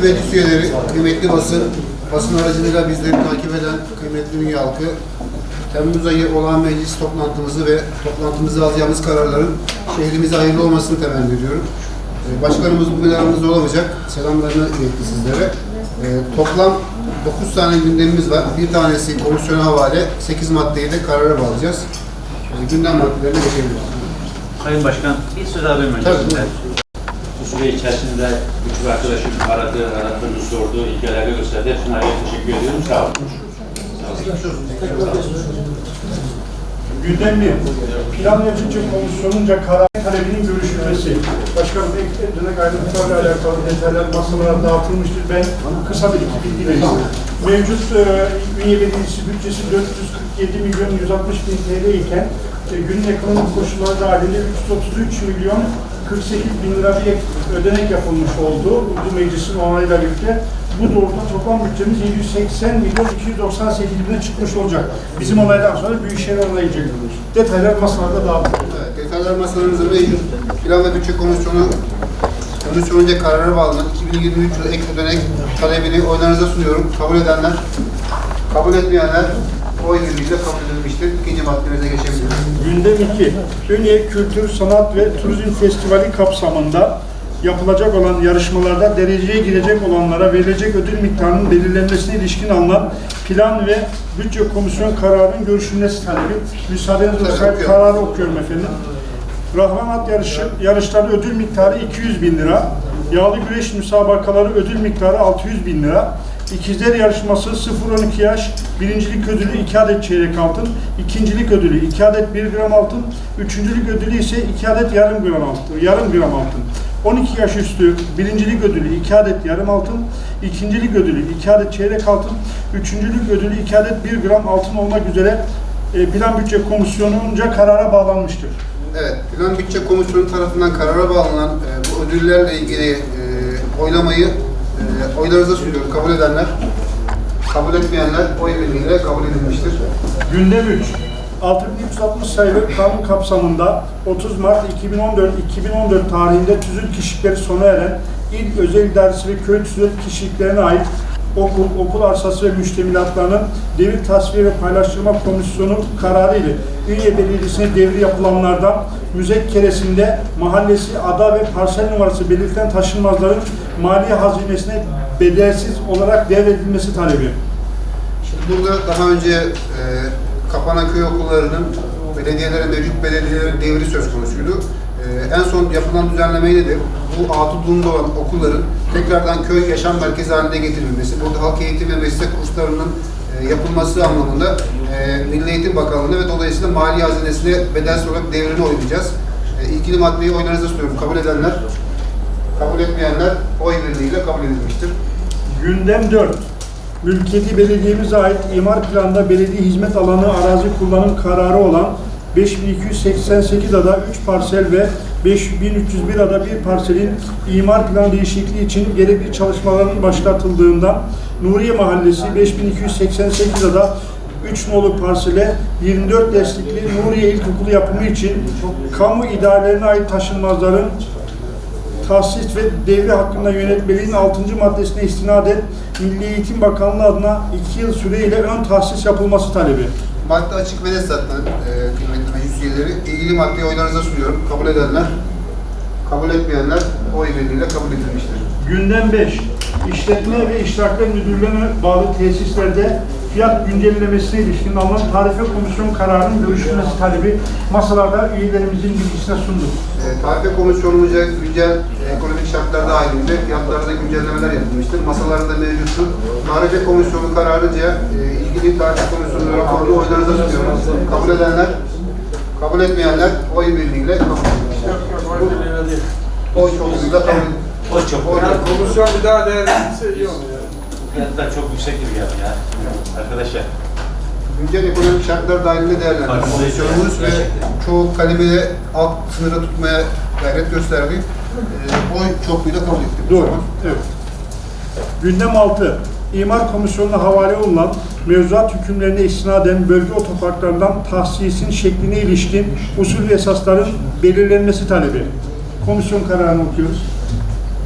Kıymetli meclis üyeleri, kıymetli basın, basın aracılığıyla bizleri takip eden kıymetli dünya halkı, Temmuz ayı olan meclis toplantımızı ve toplantımızda alacağımız kararların şehrimize hayırlı olmasını temenni ediyorum. Ee, Başkanımız bugün aramızda olamayacak. Selamlarını iletti sizlere. Ee, Toplam 9 tane gündemimiz var. Bir tanesi komisyona havale, 8 maddeyi de karara bağlayacağız. Ee, Gündem maddelerine geçebiliriz. Sayın Başkan, bir söz alayım öncesinde. Tabii. Süre içerisinde birçok arkadaşım aradı, aradığını sordu, ilgileri gösterdi. Hepsine ayrıca teşekkür ediyorum. Sağ olun. Gündem bir, plan ve bütçe komisyonunca karar talebinin görüşülmesi. Başkanım, eklenek ayrıntılarla alakalı detaylar masalara dağıtılmıştır. Ben kısa bir iki bilgi vereyim. Mevcut e, Ünye Belediyesi bütçesi 447 milyon 160 bin TL iken e, günün ekonomik koşulları dahilinde 333 milyon 48 bin lira bir ek ödenek yapılmış oldu. Bu meclisin onayıyla birlikte. Bu doğrultuda toplam bütçemiz 780 milyon 298 bine çıkmış olacak. Bizim onaydan sonra Büyükşehir onaylayacak. Detaylar masalarda dağıtılıyor. Evet, detaylar masalarımızda mevcut. Plan ve Bütçe Komisyonu komisyonunca karara bağlanan 2023 yılı ek ödenek talebini oylarınıza sunuyorum. Kabul edenler, kabul etmeyenler oy birliğiyle kabul edilmiştir. İkinci maddemize geçebiliriz. Gündem 2. Ünye Kültür, Sanat ve Turizm Festivali kapsamında yapılacak olan yarışmalarda dereceye girecek olanlara verilecek ödül miktarının belirlenmesine ilişkin alınan plan ve bütçe komisyon kararının görüşülmesi talebi. Müsaadenizle okuyorum. kararı okuyorum efendim. Rahman at yarışı, yarışları ödül miktarı 200 bin lira. Yağlı güreş müsabakaları ödül miktarı 600 bin lira. İkizler yarışması 0-12 yaş, birincilik ödülü 2 adet çeyrek altın, ikincilik ödülü 2 adet 1 gram altın, üçüncülük ödülü ise 2 adet yarım gram altın. Yarım gram altın. 12 yaş üstü birincilik ödülü 2 adet yarım altın, ikincilik ödülü 2 adet çeyrek altın, üçüncülük ödülü 2 adet 1 gram altın olmak üzere e, Plan Bütçe Komisyonu'nca karara bağlanmıştır. Evet, Plan Bütçe Komisyonu tarafından karara bağlanan e, bu ödüllerle ilgili e, oylamayı oylarınıza sunuyorum. Kabul edenler, kabul etmeyenler oy birliğiyle kabul edilmiştir. Gündem 3. 6360 sayılı kanun kapsamında 30 Mart 2014 2014 tarihinde tüzük kişilikleri sona eren İl Özel İdaresi ve Köy Tüzük kişiliklerine ait okul, okul arsası ve müştemilatlarının devir tasfiye ve paylaştırma komisyonu kararı ile Ünye Belediyesi'ne devri yapılanlardan müzekkeresinde mahallesi, ada ve parsel numarası belirtilen taşınmazların maliye hazinesine bedelsiz olarak devredilmesi talebi. Şimdi burada daha önce e, kapanan köy okullarının belediyelerin, mevcut belediyelerin devri söz konusuydu. E, en son yapılan düzenlemeyle de bu atı durumda olan okulların tekrardan köy yaşam merkezi haline getirilmesi, burada halk eğitim ve meslek kurslarının e, yapılması anlamında e, Milli Eğitim Bakanlığı'na ve dolayısıyla mali hazinesine bedelsiz olarak devrini oylayacağız. E, ilgili maddeyi oylarınıza sunuyorum. Kabul edenler, kabul etmeyenler oy birliğiyle kabul edilmiştir. Gündem 4. Mülkiyeti belediyemize ait imar planında belediye hizmet alanı arazi kullanım kararı olan 5288 ada 3 parsel ve 5301 ada 1 parselin imar plan değişikliği için gerekli çalışmaların başlatıldığından Nuriye Mahallesi 5288 ada 3 nolu parsele 24 destekli Nuriye İlkokulu yapımı için kamu idarelerine ait taşınmazların tahsis ve devri hakkında yönetmeliğin 6. maddesine istinaden Milli Eğitim Bakanlığı adına 2 yıl süreyle ön tahsis yapılması talebi. Madde açık ve net zaten e, kıymetli meclis üyeleri. İlgili maddeyi oylarınıza sunuyorum. Kabul edenler, kabul etmeyenler oy birliğiyle kabul edilmiştir. Gündem 5. İşletme ve İştirakler Müdürlüğü'ne bağlı tesislerde fiyat güncellemesine ilişkin alınan tarife komisyon kararının görüşülmesi talebi masalarda üyelerimizin bilgisine sunduk. E, tarife komisyonumuzca güncel e, ekonomik şartlar dahilinde fiyatlarda güncellemeler yapılmıştır. Masalarında mevcuttur. Tarife komisyonu kararınca e, ilgili tarife komisyonu raporunu oylarınıza sunuyorum. Kabul edenler, kabul etmeyenler oy birliğiyle kabul edilmiştir. Bu oy çokluğuyla kabul edilmiştir. O çok. Oy Yani komisyon bir daha değerlendirse iyi olur yani. Fiyatlar çok yüksek gibi geldi ya. Arkadaşlar. Güncel ekonomik şartlar dahilinde değerlendirdi. Farkındayız. Komisyonumuz ve çoğu kalemede alt sınırı tutmaya gayret gösterdi. E, oy çokluğuyla kabul etti. bu Doğru. Evet. Gündem 6. İmar Komisyonu'na havale olunan mevzuat hükümlerine istinaden bölge otoparklarından tahsisin şekline ilişkin usul ve esasların belirlenmesi talebi. Komisyon kararını okuyoruz.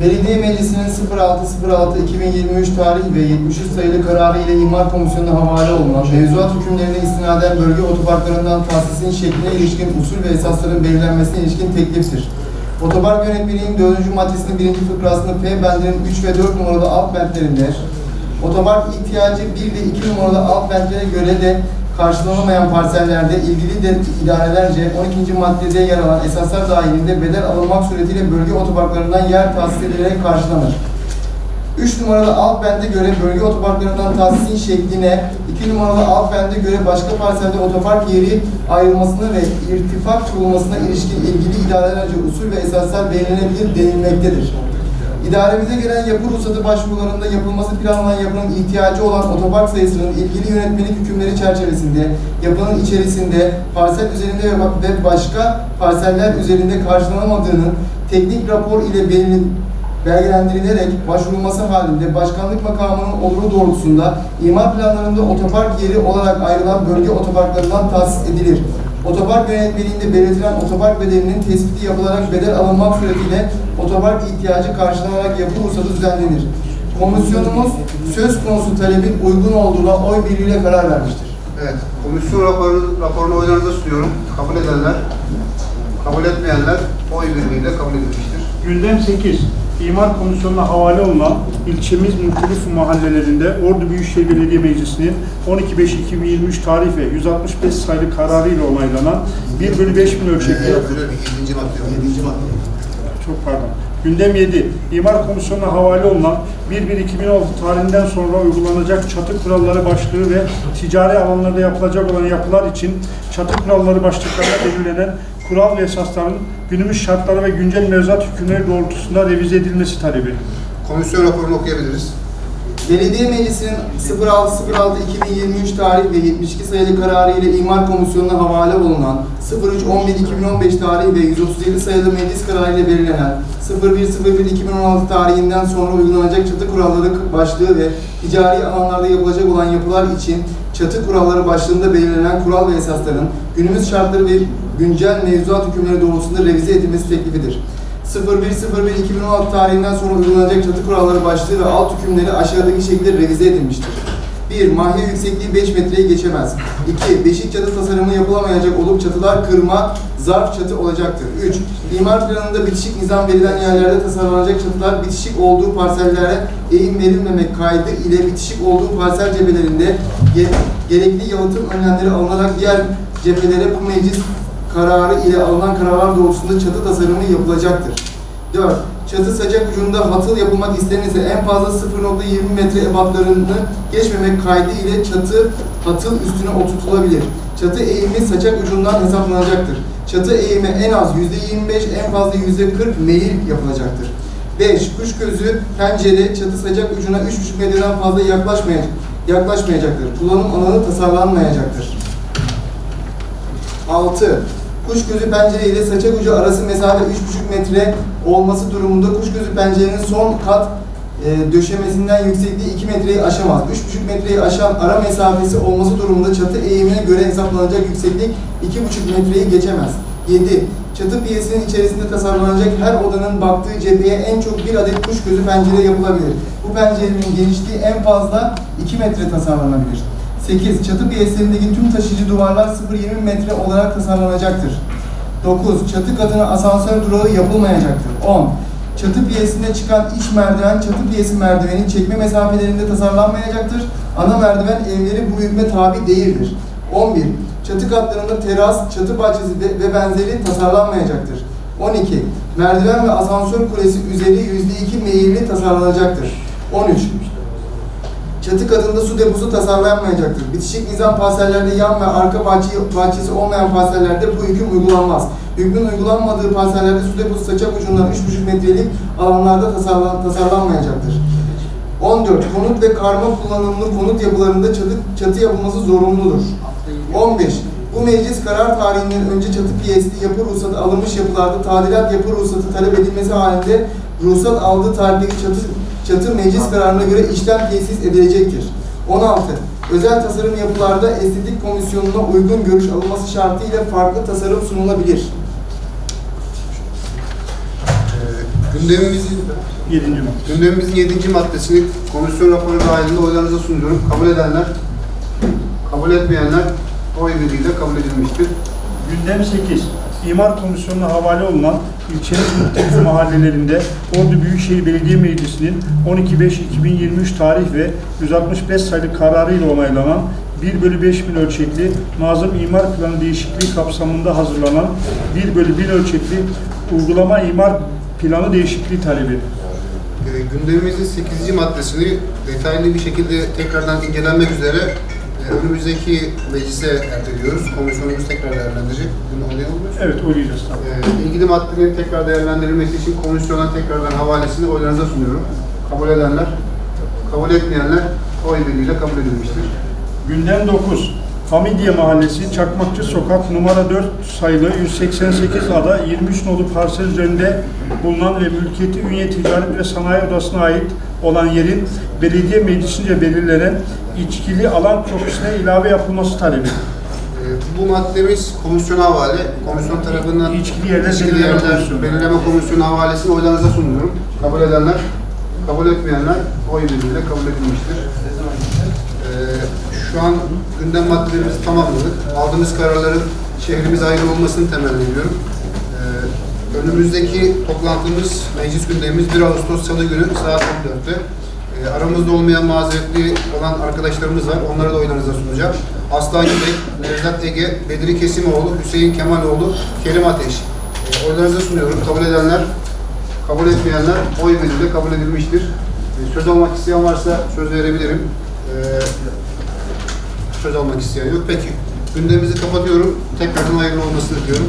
Belediye Meclisi'nin 06.06.2023 tarihi ve 73 sayılı kararı ile İmar Komisyonu'na havale olunan mevzuat hükümlerine istinaden bölge otoparklarından tahsisin şekline ilişkin usul ve esasların belirlenmesine ilişkin tekliftir. Otopark yönetmeliğinin 4. maddesinin 1. fıkrasının F bendinin 3 ve 4 numaralı alt bentlerinde otopark ihtiyacı 1 ve 2 numaralı alt bentlere göre de karşılanamayan parsellerde ilgili de idarelerce 12. maddede yer alan esaslar dahilinde bedel alınmak suretiyle bölge otoparklarından yer tahsis edilerek karşılanır. 3 numaralı alt bende göre bölge otoparklarından tahsisin şekline, 2 numaralı alt bende göre başka parselde otopark yeri ayrılmasına ve irtifak kurulmasına ilişkin ilgili idarelerce usul ve esaslar belirlenebilir denilmektedir. İdaremize gelen yapı ruhsatı başvurularında yapılması planlanan yapının ihtiyacı olan otopark sayısının ilgili yönetmelik hükümleri çerçevesinde yapının içerisinde parsel üzerinde ve başka parseller üzerinde karşılanamadığının teknik rapor ile belirlen belgelendirilerek başvurulması halinde başkanlık makamının oluru doğrultusunda imar planlarında otopark yeri olarak ayrılan bölge otoparklarından tahsis edilir. Otopark yönetmeliğinde belirtilen otopark bedelinin tespiti yapılarak bedel alınmak suretiyle otopark ihtiyacı karşılanarak yapı ruhsatı düzenlenir. Komisyonumuz söz konusu talebin uygun olduğuna oy birliğiyle karar vermiştir. Evet, komisyon raporu, raporunu oylarınıza sunuyorum. Kabul edenler, kabul etmeyenler oy birliğiyle kabul edilmiştir. Gündem 8. İmar Komisyonu'na havale olunan ilçemiz muhtelif mahallelerinde Ordu Büyükşehir Belediye Meclisi'nin 12.5.2023 tarih ve 165 sayılı kararıyla onaylanan 1 bölü 5 bin ölçekli Ee, Müdürüm, ikinci madde, yedinci madde. çok pardon. Gündem 7. İmar Komisyonu'na havale olunan 1-1-2016 tarihinden sonra uygulanacak çatı kuralları başlığı ve ticari alanlarda yapılacak olan yapılar için çatı kuralları başlıklarına belirlenen kural ve esasların günümüz şartları ve güncel mevzuat hükümleri doğrultusunda revize edilmesi talebi. Komisyon raporunu okuyabiliriz. Belediye Meclisi'nin 06.06.2023 tarih ve 72 sayılı kararı ile İmar Komisyonu'na havale olunan 03.11.2015 tarih ve 137 sayılı meclis kararı ile belirlenen 01.01.2016 tarihinden sonra uygulanacak çatı kuralları başlığı ve ticari alanlarda yapılacak olan yapılar için çatı kuralları başlığında belirlenen kural ve esasların günümüz şartları ve güncel mevzuat hükümleri doğrultusunda revize edilmesi teklifidir. 01.01.2016 tarihinden sonra uygulanacak çatı kuralları başlığı ve alt hükümleri aşağıdaki şekilde revize edilmiştir. 1. Mahya yüksekliği 5 metreyi geçemez. 2. Beşik çatı tasarımı yapılamayacak olup çatılar kırma, zarf çatı olacaktır. 3. İmar planında bitişik nizam verilen yerlerde tasarlanacak çatılar bitişik olduğu parsellere eğim verilmemek kaydı ile bitişik olduğu parsel cephelerinde ge- gerekli yalıtım önlemleri alınarak diğer cephelere bu meclis kararı ile alınan kararlar doğrultusunda çatı tasarımı yapılacaktır. 4. Çatı sacak ucunda hatıl yapılmak istenirse en fazla 0.20 metre ebatlarını geçmemek kaydı ile çatı hatıl üstüne oturtulabilir. Çatı eğimi sacak ucundan hesaplanacaktır. Çatı eğimi en az %25, en fazla %40 meyil yapılacaktır. 5. Kuş gözü, pencere, çatı sacak ucuna 3.5 metreden fazla yaklaşmayacak, yaklaşmayacaktır. Kullanım alanı tasarlanmayacaktır. 6. Kuş gözü pencere ile saçak ucu arası mesafe 3,5 metre olması durumunda kuş gözü pencerenin son kat e, döşemesinden yüksekliği 2 metreyi aşamaz. 3,5 metreyi aşan ara mesafesi olması durumunda çatı eğimine göre hesaplanacak yükseklik 2,5 metreyi geçemez. 7. Çatı piyesinin içerisinde tasarlanacak her odanın baktığı cepheye en çok bir adet kuş gözü pencere yapılabilir. Bu pencerenin genişliği en fazla 2 metre tasarlanabilir. 8. Çatı piyeslerindeki tüm taşıyıcı duvarlar 0.20 metre olarak tasarlanacaktır. 9. Çatı katına asansör durağı yapılmayacaktır. 10. Çatı piyesinde çıkan iç merdiven, çatı piyesi merdiveni çekme mesafelerinde tasarlanmayacaktır. Ana merdiven evleri bu hükme tabi değildir. 11. Çatı katlarında teras, çatı bahçesi ve- benzeri tasarlanmayacaktır. 12. Merdiven ve asansör kulesi üzeri %2 meyilli tasarlanacaktır. 13. Çatı katında su deposu tasarlanmayacaktır. Bitişik nizam parsellerde yan ve arka bahçe, bahçesi olmayan parsellerde bu hüküm uygulanmaz. Hükmün uygulanmadığı parsellerde su deposu saçak ucundan 3,5 metrelik alanlarda tasarlan, tasarlanmayacaktır. 14. Konut ve karma kullanımlı konut yapılarında çatı, çatı yapılması zorunludur. 15. Bu meclis karar tarihinden önce çatı piyesli yapı ruhsatı alınmış yapılarda tadilat yapı ruhsatı talep edilmesi halinde ruhsat aldığı tarihteki çatı, çatı meclis kararına göre işlem tesis edilecektir. 16. Özel tasarım yapılarda estetik komisyonuna uygun görüş alınması şartıyla farklı tasarım sunulabilir. Ee, Gündemimizin 7. madde. Gündemimizin 7. maddesini komisyon raporu dahilinde oylarınıza sunuyorum. Kabul edenler, kabul etmeyenler oy birliğiyle kabul edilmiştir. Gündem 8. İmar Komisyonu'na havale olunan ilçenin muhtelif mahallelerinde Ordu Büyükşehir Belediye Meclisi'nin 12.5.2023 tarih ve 165 sayılı kararıyla onaylanan 1 bölü 5 bin ölçekli Nazım İmar Planı değişikliği kapsamında hazırlanan 1 bölü 1 ölçekli uygulama imar planı değişikliği talebi. Ee, gündemimizin 8. maddesini detaylı bir şekilde tekrardan incelenmek üzere e, önümüzdeki meclise erteliyoruz. Komisyonumuz tekrar değerlendirecek. Bunu oluyor mu? Evet, oylayacağız. Tamam. Ee, ilgili maddenin tekrar değerlendirilmesi için komisyona tekrardan havalesini oylarınıza sunuyorum. Kabul edenler, kabul etmeyenler oy birliğiyle kabul edilmiştir. Gündem 9. Hamidye Mahallesi, Çakmakçı Sokak numara 4 sayılı 188 ada 23 nolu parsel üzerinde bulunan ve mülkiyeti Ünye Ticaret ve Sanayi Odası'na ait olan yerin belediye meclisince belirlenen içkili alan profesine ilave yapılması talebi. Ee, Bu maddemiz komisyona havale. Komisyon tarafından İçkili yerler İçkili belirleme yerler komisyonu. belirleme komisyonu havalesini oylarınıza sunuyorum. Kabul edenler, kabul etmeyenler oy birliğiyle kabul edilmiştir. Şu an gündem maddelerimizi tamamladık. Aldığımız kararların şehrimize hayırlı olmasını temenni ediyorum. Ee, önümüzdeki toplantımız, meclis gündemimiz 1 Ağustos Salı günü saat 14'te. Ee, aramızda olmayan mazeretli olan arkadaşlarımız var. Onları da oylarınıza sunacağım. Aslan Gülek, Nevzat Ege, Bedri Kesimoğlu, Hüseyin Kemaloğlu, Kerim Ateş. Ee, oylarınıza sunuyorum. Kabul edenler, kabul etmeyenler oy birliğiyle kabul edilmiştir. Ee, söz almak isteyen varsa söz verebilirim. Ee, söz almak isteyen yok. Peki. Gündemimizi kapatıyorum. Tekrardan hayırlı olmasını diliyorum.